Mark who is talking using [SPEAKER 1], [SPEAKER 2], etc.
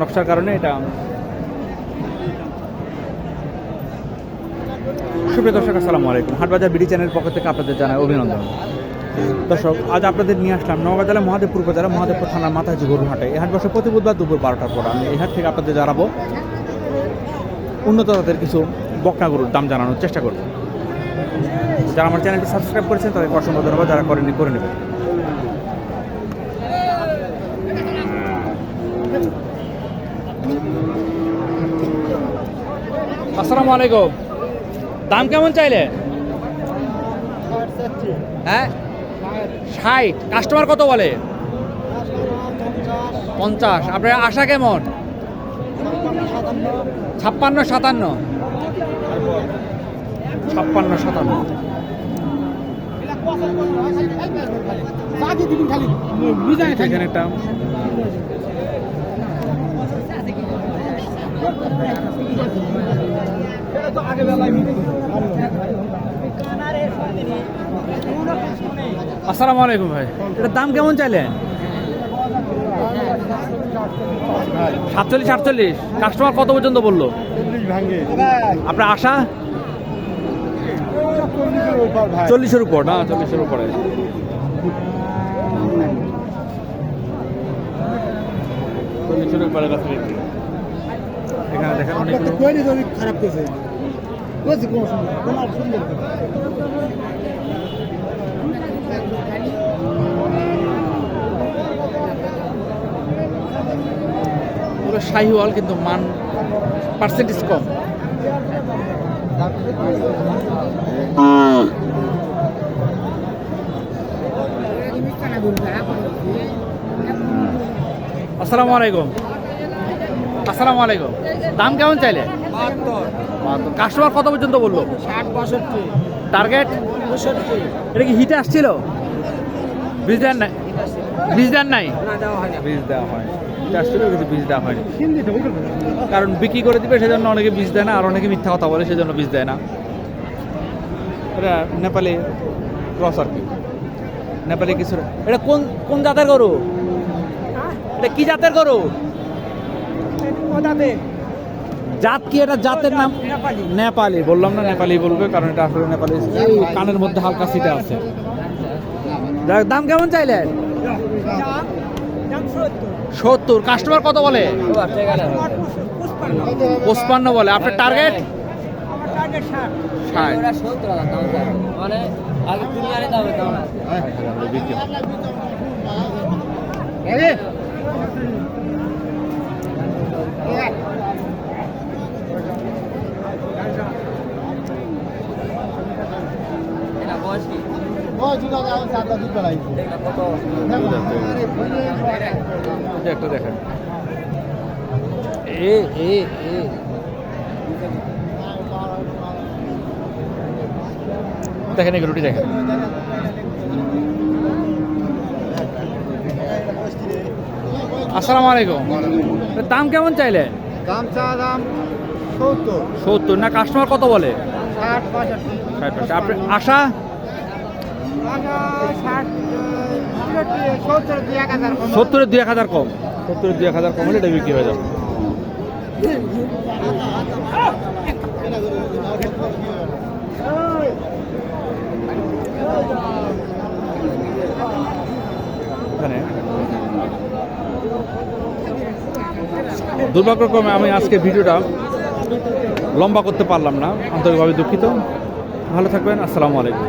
[SPEAKER 1] নকশার কারণে এটা সুপ্রিয় দর্শক, আসসালামু আলাইকুম। হাটবাজার বিডি চ্যানেল পক্ষ থেকে আপনাদের জানাই অভিনন্দন। দর্শক, আজ আপনাদের নিয়ে আসলাম নওগাঁ জেলা মহাদেবপুর উপজেলা মহাদেবপুর থানার মাথায় যে গরুর হাটে। এই হাট বসে প্রতি বুধবার দুপুর বারোটার পর। আমি এই হাট থেকে আপনাদের জানাব উন্নত তাদের কিছু বকনা গরুর দাম জানানোর চেষ্টা করব। যারা আমার চ্যানেলটি সাবস্ক্রাইব করেছেন, তাদেরকে অসংখ্য ধন্যবাদ। যারা করেনি করে নেবেন। আসসালামু আলাইকুম। দাম কেমন চাইলে? হ্যাঁ? ষাট। কাস্টমার কত বলে? পঞ্চাশ। আপনার আশা কেমন? ছাপ্পান্ন, সাতান্ন। ছাপ্পান্ন, সাতান্ন। এখানে একটা আসসালামু আলাইকুম ভাই। এটার দাম কেমন চাইলেন? সাতচল্লিশ আটচল্লিশ। কাস্টমার কত পর্যন্ত বলল? আপনার আশা? চল্লিশের উপর। না চল্লিশের উপরে। চল্লিশের উপরে কাছে এখানে দেখেন
[SPEAKER 2] খারাপ করেছে
[SPEAKER 1] পুরো শাহিওয়াল কিন্তু মান পার্সেন্টেজ কম। আসসালামু আলাইকুম আসসালামু আলাইকুম। দাম কেমন চাইলে? কাস্টমার কত পর্যন্ত বলল?
[SPEAKER 2] ষাট
[SPEAKER 1] টার্গেট এটা কি হিটে আসছিল? বীজ দেন নাই? বীজ দেন নাই?
[SPEAKER 2] হয়
[SPEAKER 1] বীজ দেওয়া হয় হিটে আসছিল কিন্তু বীজ দেওয়া হয়নি। কারণ বিক্রি করে দিবে সেজন্য অনেকে বীজ দেয় না আর অনেকে মিথ্যা কথা বলে সেজন্য বীজ দেয় না। এটা নেপালি ক্রস আর কি। নেপালি কিছু এটা কোন কোন জাতের গরু? এটা কি জাতের গরু? জাত কি এটা? জাতের নাম
[SPEAKER 2] নেপালি।
[SPEAKER 1] বললাম না নেপালি বলবে কারণ এটা আসলে নেপালি এই কানের মধ্যে হালকা সিটা আছে। দাম কেমন চাইলেন? সত্তর। কাস্টমার কত বলে? পঁচপান্ন বলে। আপনার টার্গেট ষাট।
[SPEAKER 3] মানে আগে তুমি আনে দাও দাও না এটা বয়স কি এটা কত
[SPEAKER 1] এটা একটা দেখেন এ এ দেখেন এই রুটি দেখেন আসসালামু আলাইকুম দাম কেমন চাইলে
[SPEAKER 2] দাম চা দাম সত্তর
[SPEAKER 1] সত্তর না কাস্টমার কত বলে
[SPEAKER 2] ষাট পঁয়ষট্টি
[SPEAKER 1] ষাট পয়সা। আপনার আশা
[SPEAKER 2] ষাট পঁয়ষট্টি সত্তর দুই এক হাজার কম।
[SPEAKER 1] সত্তরের দুই এক হাজার কম। সত্তরের দুই এক হাজার কম হলে এটা বিক্রি হয়ে যাবে। এখানে। দুর্ভাগ্যক্রমে আমি আজকে ভিডিওটা লম্বা করতে পারলাম না। আন্তরিকভাবে দুঃখিত। ভালো থাকবেন। আসসালামু আলাইকুম।